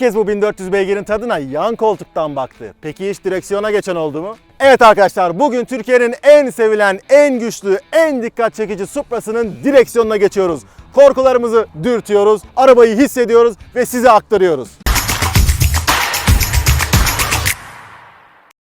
Herkes bu 1400 beygirin tadına yan koltuktan baktı. Peki hiç direksiyona geçen oldu mu? Evet arkadaşlar bugün Türkiye'nin en sevilen, en güçlü, en dikkat çekici Supra'sının direksiyonuna geçiyoruz. Korkularımızı dürtüyoruz, arabayı hissediyoruz ve size aktarıyoruz.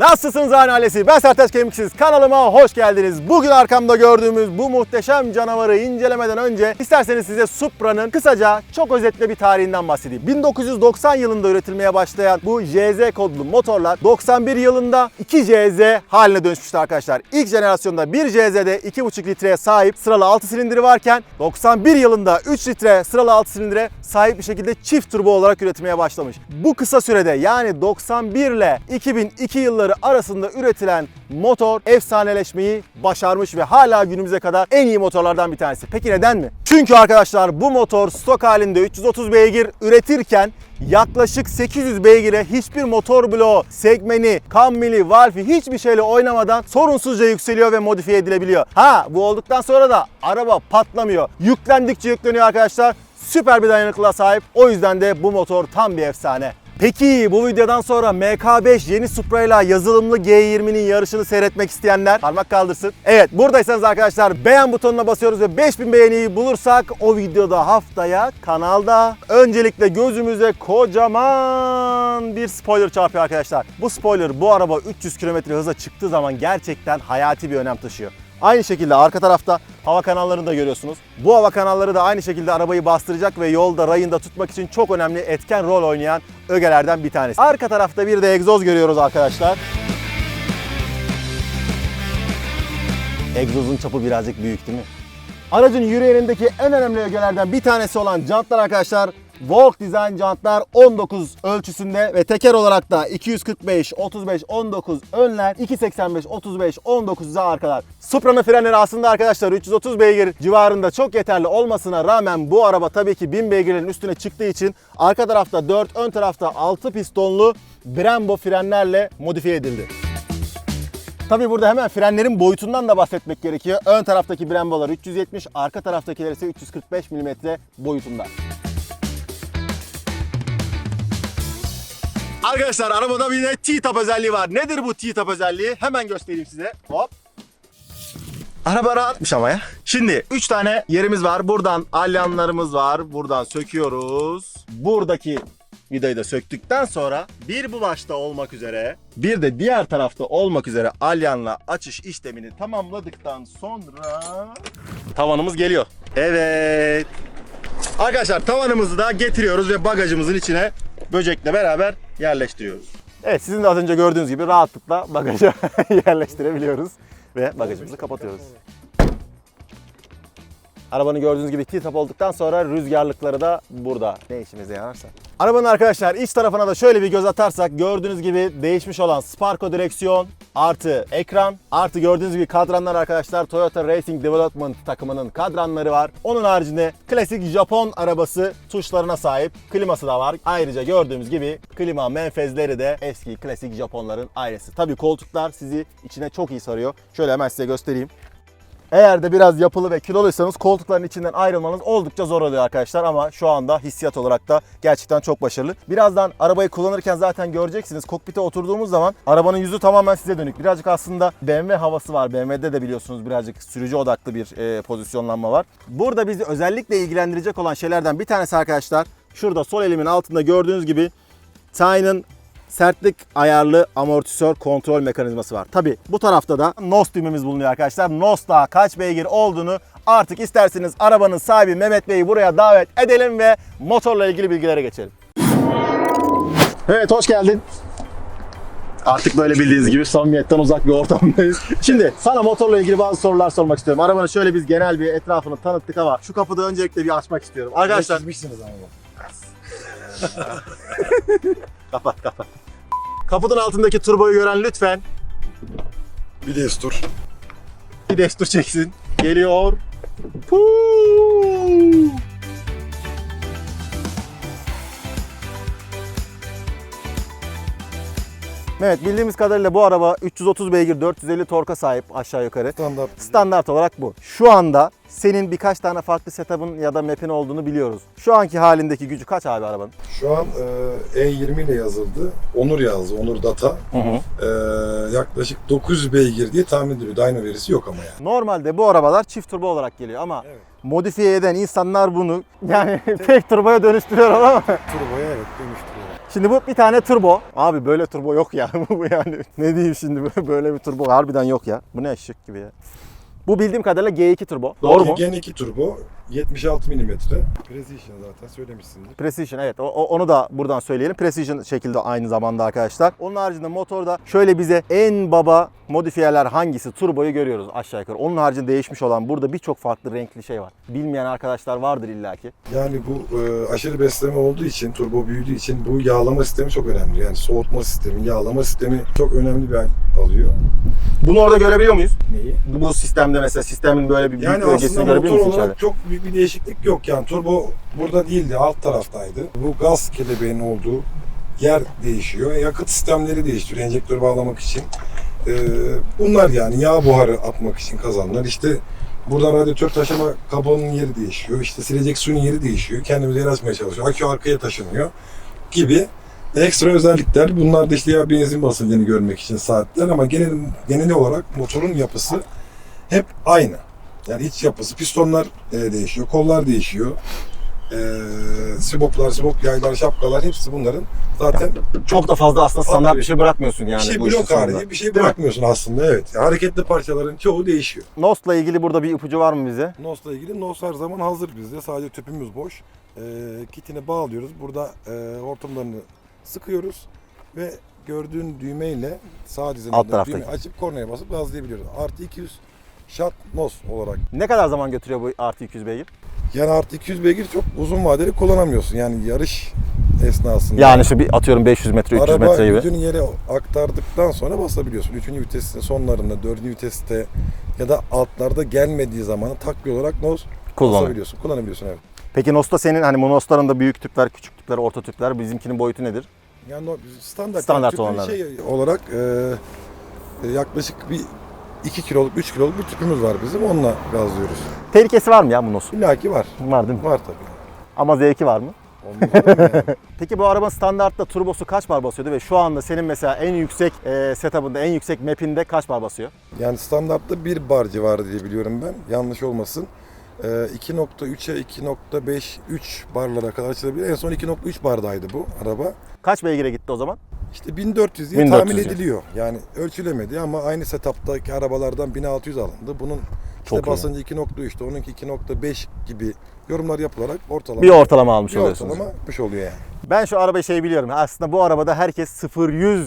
Nasılsınız ailesi? Ben Sertaç Kemiksiz. Kanalıma hoş geldiniz. Bugün arkamda gördüğümüz bu muhteşem canavarı incelemeden önce isterseniz size Supra'nın kısaca çok özetle bir tarihinden bahsedeyim. 1990 yılında üretilmeye başlayan bu JZ kodlu motorlar 91 yılında 2 JZ haline dönüşmüştü arkadaşlar. İlk jenerasyonda 1 JZ'de 2,5 litreye sahip sıralı 6 silindiri varken 91 yılında 3 litre sıralı 6 silindire sahip bir şekilde çift turbo olarak üretmeye başlamış. Bu kısa sürede yani 91 ile 2002 yılları arasında üretilen motor efsaneleşmeyi başarmış ve hala günümüze kadar en iyi motorlardan bir tanesi. Peki neden mi? Çünkü arkadaşlar bu motor stok halinde 330 beygir üretirken yaklaşık 800 beygire hiçbir motor bloğu, segmeni, kammili, valfi hiçbir şeyle oynamadan sorunsuzca yükseliyor ve modifiye edilebiliyor. Ha bu olduktan sonra da araba patlamıyor. Yüklendikçe yükleniyor arkadaşlar. Süper bir dayanıklılığa sahip. O yüzden de bu motor tam bir efsane. Peki bu videodan sonra MK5 yeni Supra ile yazılımlı G20'nin yarışını seyretmek isteyenler parmak kaldırsın. Evet buradaysanız arkadaşlar beğen butonuna basıyoruz ve 5000 beğeniyi bulursak o videoda haftaya kanalda. Öncelikle gözümüze kocaman bir spoiler çarpıyor arkadaşlar. Bu spoiler bu araba 300 km hıza çıktığı zaman gerçekten hayati bir önem taşıyor. Aynı şekilde arka tarafta hava kanallarını da görüyorsunuz. Bu hava kanalları da aynı şekilde arabayı bastıracak ve yolda rayında tutmak için çok önemli etken rol oynayan ögelerden bir tanesi. Arka tarafta bir de egzoz görüyoruz arkadaşlar. Egzozun çapı birazcık büyük değil mi? Aracın yüreğindeki en önemli ögelerden bir tanesi olan jantlar arkadaşlar Volk Design jantlar 19 ölçüsünde ve teker olarak da 245, 35, 19 önler, 285, 35, 19 ise arkalar. Supra'nın frenleri aslında arkadaşlar 330 beygir civarında çok yeterli olmasına rağmen bu araba tabii ki 1000 beygirlerin üstüne çıktığı için arka tarafta 4, ön tarafta 6 pistonlu Brembo frenlerle modifiye edildi. Tabi burada hemen frenlerin boyutundan da bahsetmek gerekiyor. Ön taraftaki Brembo'lar 370, arka taraftakiler ise 345 mm boyutunda. Arkadaşlar arabada bir de T-Top özelliği var. Nedir bu T-Top özelliği? Hemen göstereyim size. Hop. Araba rahatmış ama ya. Şimdi 3 tane yerimiz var. Buradan alyanlarımız var. Buradan söküyoruz. Buradaki vidayı da söktükten sonra bir bu başta olmak üzere bir de diğer tarafta olmak üzere alyanla açış işlemini tamamladıktan sonra tavanımız geliyor. Evet. Arkadaşlar tavanımızı da getiriyoruz ve bagajımızın içine böcekle beraber yerleştiriyoruz. Evet sizin de az önce gördüğünüz gibi rahatlıkla bagaja yerleştirebiliyoruz ve bagajımızı kapatıyoruz. Arabanın gördüğünüz gibi T-top olduktan sonra rüzgarlıkları da burada. Ne işimize yararsa. Arabanın arkadaşlar iç tarafına da şöyle bir göz atarsak gördüğünüz gibi değişmiş olan Sparco direksiyon artı ekran artı gördüğünüz gibi kadranlar arkadaşlar Toyota Racing Development takımının kadranları var. Onun haricinde klasik Japon arabası tuşlarına sahip kliması da var. Ayrıca gördüğümüz gibi klima menfezleri de eski klasik Japonların aynısı. Tabii koltuklar sizi içine çok iyi sarıyor. Şöyle hemen size göstereyim. Eğer de biraz yapılı ve kiloluysanız koltukların içinden ayrılmanız oldukça zor oluyor arkadaşlar ama şu anda hissiyat olarak da gerçekten çok başarılı. Birazdan arabayı kullanırken zaten göreceksiniz kokpite oturduğumuz zaman arabanın yüzü tamamen size dönük. Birazcık aslında BMW havası var. BMW'de de biliyorsunuz birazcık sürücü odaklı bir e, pozisyonlanma var. Burada bizi özellikle ilgilendirecek olan şeylerden bir tanesi arkadaşlar şurada sol elimin altında gördüğünüz gibi Tine'ın sertlik ayarlı amortisör kontrol mekanizması var. Tabi bu tarafta da NOS düğmemiz bulunuyor arkadaşlar. NOS'ta kaç beygir olduğunu artık isterseniz arabanın sahibi Mehmet Bey'i buraya davet edelim ve motorla ilgili bilgilere geçelim. Evet hoş geldin. Artık böyle bildiğiniz gibi samimiyetten uzak bir ortamdayız. Şimdi sana motorla ilgili bazı sorular sormak istiyorum. Arabanın şöyle biz genel bir etrafını tanıttık ama şu kapıda öncelikle bir açmak istiyorum. Arkadaşlar Çizmişsiniz ama. kapat kapat. Kapının altındaki turboyu gören lütfen Bir destur. bir destur çeksin. Geliyor. Puu. Mehmet bildiğimiz kadarıyla bu araba 330 beygir 450 torka sahip aşağı yukarı. Standart. Standart olarak bu. Şu anda senin birkaç tane farklı setup'ın ya da map'in olduğunu biliyoruz. Şu anki halindeki gücü kaç abi arabanın? Şu an e, E20 ile yazıldı. Onur yazdı. Onur Data. E, yaklaşık 900 beygir diye tahmin ediliyor. Dyno verisi yok ama yani. Normalde bu arabalar çift turbo olarak geliyor ama Evet. modifiye eden insanlar bunu yani tek turboya dönüştürüyorlar ama Turboya evet dönüştürüyor. Şimdi bu bir tane turbo. Abi böyle turbo yok ya. bu yani. Ne diyeyim şimdi böyle bir turbo harbiden yok ya. Bu ne eşek gibi ya. Bu bildiğim kadarıyla G2 turbo. Doğru mu? Gen 2 turbo. 76 mm. Precision zaten söylemişsindir. Precision evet o- onu da buradan söyleyelim. Precision şekilde aynı zamanda arkadaşlar. Onun haricinde motorda şöyle bize en baba modifiyeler hangisi turboyu görüyoruz aşağı yukarı. Onun haricinde değişmiş olan burada birçok farklı renkli şey var. Bilmeyen arkadaşlar vardır illaki. Yani bu e, aşırı besleme olduğu için, turbo büyüdüğü için bu yağlama sistemi çok önemli. Yani soğutma sistemi, yağlama sistemi çok önemli bir alıyor. Bunu orada görebiliyor muyuz? Neyi? Bu sistemde mesela sistemin böyle bir büyük Yani bölgesini aslında görebiliyor motor musun olarak içeride? çok büyük bir değişiklik yok. Yani turbo burada değildi, alt taraftaydı. Bu gaz kelebeğinin olduğu yer değişiyor. Yakıt sistemleri değiştiriyor enjektör bağlamak için. Ee, bunlar yani yağ buharı atmak için kazanlar. İşte burada radyatör taşıma kablo'nun yeri değişiyor. İşte silecek suyun yeri değişiyor. Kendimize yer açmaya çalışıyor. Akü arkaya taşınıyor gibi ekstra özellikler. Bunlar da işte ya benzin basıncını görmek için saatler ama genel, genel olarak motorun yapısı hep aynı. Yani iç yapısı, pistonlar e, değişiyor, kollar değişiyor. E, siboplar, sibop yaylar, şapkalar hepsi bunların zaten Çok da fazla aslında standart bir şey bırakmıyorsun yani bir şey bu işin blok sonunda. harici bir şey bırakmıyorsun aslında evet. Hareketli parçaların çoğu değişiyor. Nost'la ilgili burada bir ipucu var mı bize? NOS'la ilgili NOS her zaman hazır bizde. Sadece tüpümüz boş. E, kitini bağlıyoruz. Burada e, hortumlarını sıkıyoruz ve gördüğün düğmeyle sağ Alt dizilinden taraftaki. düğme açıp kornaya basıp gazlayabiliyoruz. Artı 200 shot NOS olarak Ne kadar zaman götürüyor bu artı 200 beygir? Yani artı 200 beygir çok uzun vadeli kullanamıyorsun. Yani yarış esnasında. Yani işte bir atıyorum 500 metre 300 araba metre gibi. gücünü yere aktardıktan sonra basabiliyorsun. Üçüncü vitesin sonlarında, dördüncü viteste ya da altlarda gelmediği zaman takviye olarak noz Kullanıyor. basabiliyorsun. Kullanabiliyorsun evet. Peki Nost'ta senin hani bu Nost'ların da büyük tüpler, küçük tüpler, orta tüpler bizimkinin boyutu nedir? Yani standart, Standart tüpün olanları. şey olarak e, e, yaklaşık bir 2 kiloluk, 3 kiloluk bir tüpümüz var bizim. Onunla gazlıyoruz. Tehlikesi var mı ya bu Nost'un? İlla ki var. Var değil mi? Var tabii. Ama zevki var mı? Olmaz yani? Peki bu arabanın standartta turbosu kaç bar basıyordu ve şu anda senin mesela en yüksek e, setup'ında, en yüksek map'inde kaç bar basıyor? Yani standartta 1 bar civarı diye biliyorum ben. Yanlış olmasın. Ee, 2.3'e 2.5 3 barlara kadar açılabilir. En son 2.3 bardaydı bu araba. Kaç beygire gitti o zaman? İşte 1400 diye 1400 tahmin ediliyor. Yani ölçülemedi ama aynı setup'taki arabalardan 1600 alındı. Bunun işte Çok iyi. basıncı 2.3'te, onunki 2.5 gibi yorumlar yapılarak ortalama Bir ortalama almış bir oluyorsunuz. ortalama yapmış oluyor yani. Ben şu arabayı şey biliyorum. Aslında bu arabada herkes 0-100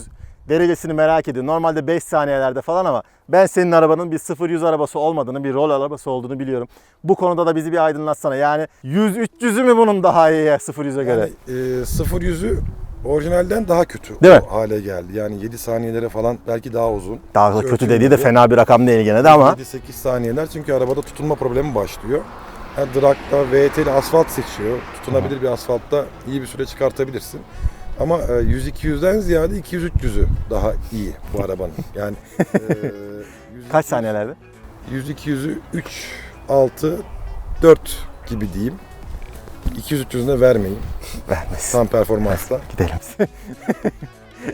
derecesini merak ediyor. Normalde 5 saniyelerde falan ama ben senin arabanın bir 0-100 arabası olmadığını, bir rol arabası olduğunu biliyorum. Bu konuda da bizi bir aydınlatsana. Yani 100-300'ü mü bunun daha iyi 0-100'e göre? Yani e, 0 yüzü orijinalden daha kötü Değil mi? hale geldi. Yani 7 saniyelere falan belki daha uzun. Daha da kötü dediği de fena bir rakam değil gene de ama 7-8 saniyeler çünkü arabada tutunma problemi başlıyor. Yani Drag'da VT'li asfalt seçiyor. Tutunabilir bir asfaltta iyi bir süre çıkartabilirsin. Ama e, 100-200'den ziyade 200-300'ü daha iyi bu arabanın. Yani e, 100, kaç saniyelerde? 100-200'ü 3, 6, 4 gibi diyeyim. 200-300'üne vermeyin Vermez. tam performansla. Gidelim.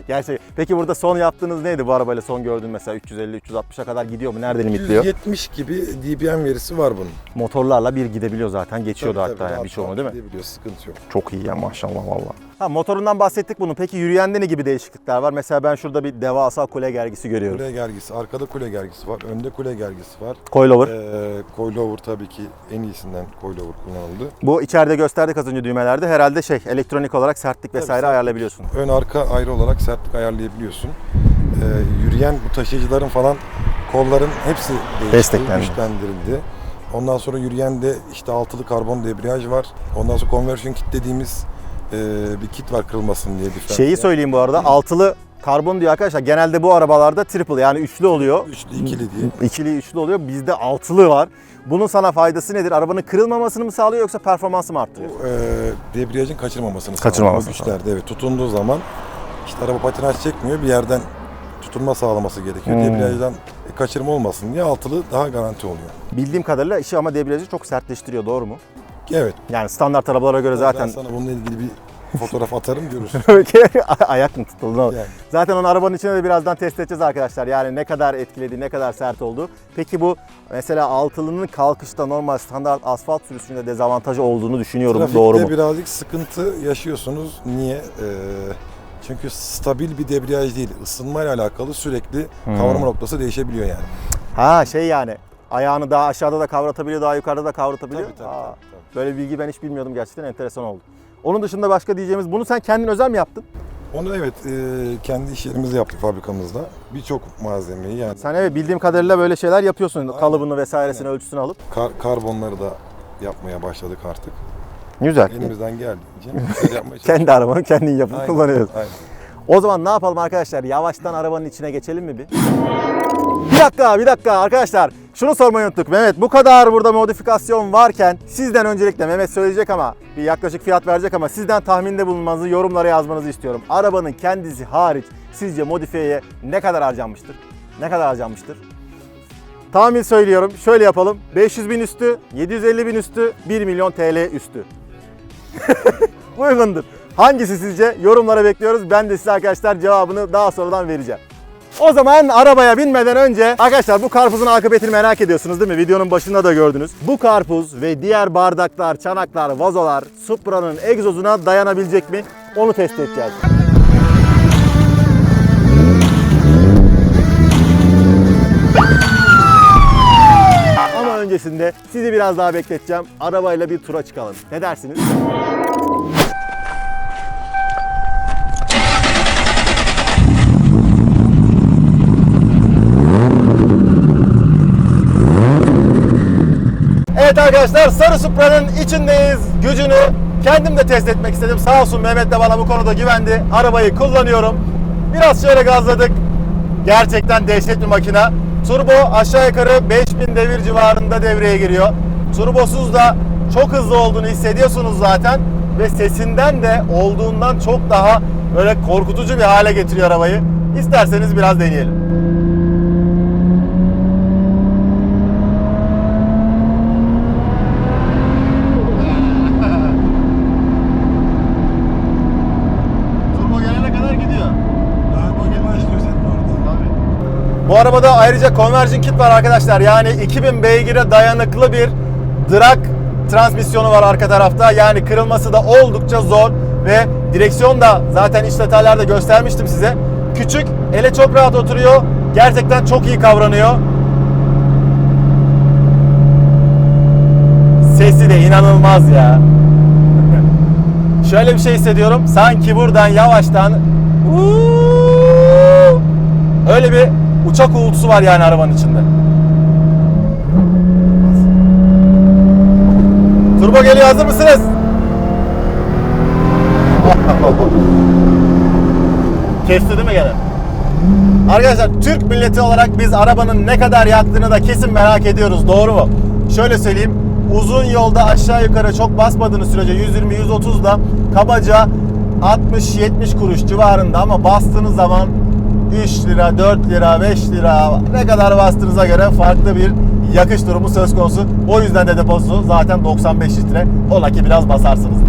Gerçekten. Peki burada son yaptığınız neydi bu arabayla son gördüğün mesela 350-360'a kadar gidiyor mu? Nerede limitliyor? 170 gibi dBm verisi var bunun. Motorlarla bir gidebiliyor zaten. Geçiyordu Tabii, hatta tabii, yani birçoğunu değil mi? gidebiliyor, sıkıntı yok. Çok iyi ya maşallah valla. Ha motorundan bahsettik bunun. Peki yürüyende ne gibi değişiklikler var? Mesela ben şurada bir devasa kule gergisi görüyorum. Kule gergisi, arkada kule gergisi var, önde kule gergisi var. Coilover. Ee, coilover tabii ki en iyisinden coilover kullanıldı. Bu içeride gösterdik az önce düğmelerde. Herhalde şey elektronik olarak sertlik vesaire sertlik. ayarlayabiliyorsun. Ön arka ayrı olarak sertlik ayarlayabiliyorsun. Ee, yürüyen bu taşıyıcıların falan kolların hepsi değişti, Desteklendi. güçlendirildi. Ondan sonra yürüyen de işte altılı karbon debriyaj var. Ondan sonra conversion kit dediğimiz e, bir kit var kırılmasın diye. Bir Şeyi söyleyeyim bu arada altılı karbon diyor arkadaşlar. Genelde bu arabalarda triple yani üçlü oluyor. Üçlü, ikili diye. İkili, üçlü oluyor. Bizde altılı var. Bunun sana faydası nedir? Arabanın kırılmamasını mı sağlıyor yoksa performansı mı arttırıyor? Bu, e, debriyajın kaçırmamasını Kaçırmamasını sağlıyor. Güçlerde evet tutunduğu zaman işte araba patinaj çekmiyor bir yerden tutunma sağlaması gerekiyor. Hmm. Debriyajdan kaçırma olmasın diye altılı daha garanti oluyor. Bildiğim kadarıyla işi ama debriyajı çok sertleştiriyor doğru mu? Evet. Yani standart arabalara göre Ben zaten sana bununla ilgili bir fotoğraf atarım görürsün. ayak mı tutuldu? Yani. Zaten onu arabanın içinde de birazdan test edeceğiz arkadaşlar. Yani ne kadar etkiledi, ne kadar sert oldu. Peki bu mesela altılının kalkışta normal standart asfalt sürüşünde dezavantajı olduğunu düşünüyorum. Trafikte Doğru mu? birazcık sıkıntı yaşıyorsunuz. Niye? Ee, çünkü stabil bir debriyaj değil. Isınmayla alakalı sürekli Hmm. kavrama noktası değişebiliyor yani. Ha şey yani ayağını daha aşağıda da kavratabiliyor, daha yukarıda da kavratabiliyor. Tabii, tabii, Aa, tabii, tabii. Böyle bilgi ben hiç bilmiyordum gerçekten enteresan oldu. Onun dışında başka diyeceğimiz bunu sen kendin özel mi yaptın? Onu evet e, kendi iş yerimizde yaptık fabrikamızda. Birçok malzemeyi yani Sen evet bildiğim kadarıyla böyle şeyler yapıyorsun. Aynen. Kalıbını vesairesini Aynen. ölçüsünü alıp. kar- karbonları da yapmaya başladık artık. Güzel. Elimizden geldiğince çalışıyoruz. Kendi arabanı kendin yapıp Aynen, kullanıyorsun. aynen. O zaman ne yapalım arkadaşlar? Yavaştan arabanın içine geçelim mi bir? Bir dakika, bir dakika arkadaşlar. Şunu sormayı unuttuk. Mehmet bu kadar burada modifikasyon varken sizden öncelikle Mehmet söyleyecek ama bir yaklaşık fiyat verecek ama sizden tahminde bulunmanızı, yorumlara yazmanızı istiyorum. Arabanın kendisi hariç sizce modifiyeye ne kadar harcanmıştır? Ne kadar harcanmıştır? Tahmin söylüyorum. Şöyle yapalım. 500 bin üstü, 750 bin üstü, 1 milyon TL üstü. Uygundur. Hangisi sizce? Yorumlara bekliyoruz. Ben de size arkadaşlar cevabını daha sonradan vereceğim. O zaman arabaya binmeden önce arkadaşlar bu karpuzun akıbetini merak ediyorsunuz değil mi? Videonun başında da gördünüz. Bu karpuz ve diğer bardaklar, çanaklar, vazolar Supra'nın egzozuna dayanabilecek mi? Onu test edeceğiz. Ama öncesinde sizi biraz daha bekleteceğim. Arabayla bir tura çıkalım. Ne dersiniz? Arkadaşlar Sarı Supra'nın içindeyiz. Gücünü kendim de test etmek istedim. Sağ olsun Mehmet de bana bu konuda güvendi. Arabayı kullanıyorum. Biraz şöyle gazladık. Gerçekten dehşet bir makine. Turbo aşağı yukarı 5000 devir civarında devreye giriyor. Turbosuz da çok hızlı olduğunu hissediyorsunuz zaten. Ve sesinden de olduğundan çok daha böyle korkutucu bir hale getiriyor arabayı. İsterseniz biraz deneyelim. Turbo gelene kadar gidiyor. Bu arabada ayrıca conversion kit var arkadaşlar. Yani 2000 beygire dayanıklı bir drag transmisyonu var arka tarafta. Yani kırılması da oldukça zor ve direksiyon da zaten iç detaylarda göstermiştim size. Küçük, ele çok rahat oturuyor. Gerçekten çok iyi kavranıyor. Sesi de inanılmaz ya. Şöyle bir şey hissediyorum. Sanki buradan yavaştan öyle bir uçak uğultusu var yani arabanın içinde. Turbo geliyor hazır mısınız? Kesti değil mi gene? Arkadaşlar Türk milleti olarak biz arabanın ne kadar yaktığını da kesin merak ediyoruz. Doğru mu? Şöyle söyleyeyim. Uzun yolda aşağı yukarı çok basmadığınız sürece 120-130 da kabaca 60-70 kuruş civarında ama bastığınız zaman 3 lira, 4 lira, 5 lira ne kadar bastığınıza göre farklı bir yakış durumu söz konusu. O yüzden de deposu zaten 95 litre. Ola ki biraz basarsınız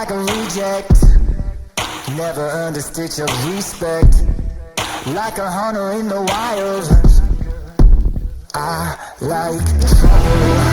like a reject. Never earned your respect. Like a hunter in the wild. I like trouble.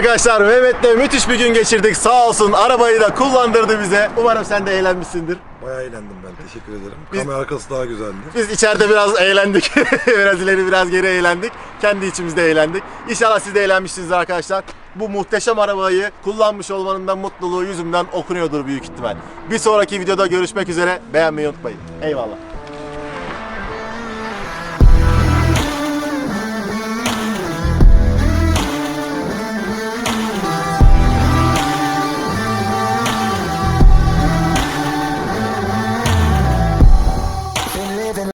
Arkadaşlar Mehmet'le müthiş bir gün geçirdik. Sağ olsun arabayı da kullandırdı bize. Umarım sen de eğlenmişsindir. Bayağı eğlendim ben. Teşekkür ederim. Biz- Kamera arkası daha güzeldi. Biz içeride biraz eğlendik. biraz ileri biraz geri eğlendik. Kendi içimizde eğlendik. İnşallah siz de eğlenmişsinizdir arkadaşlar. Bu muhteşem arabayı kullanmış olmanın da mutluluğu yüzümden okunuyordur büyük ihtimal. Bir sonraki videoda görüşmek üzere. Beğenmeyi unutmayın. Eyvallah.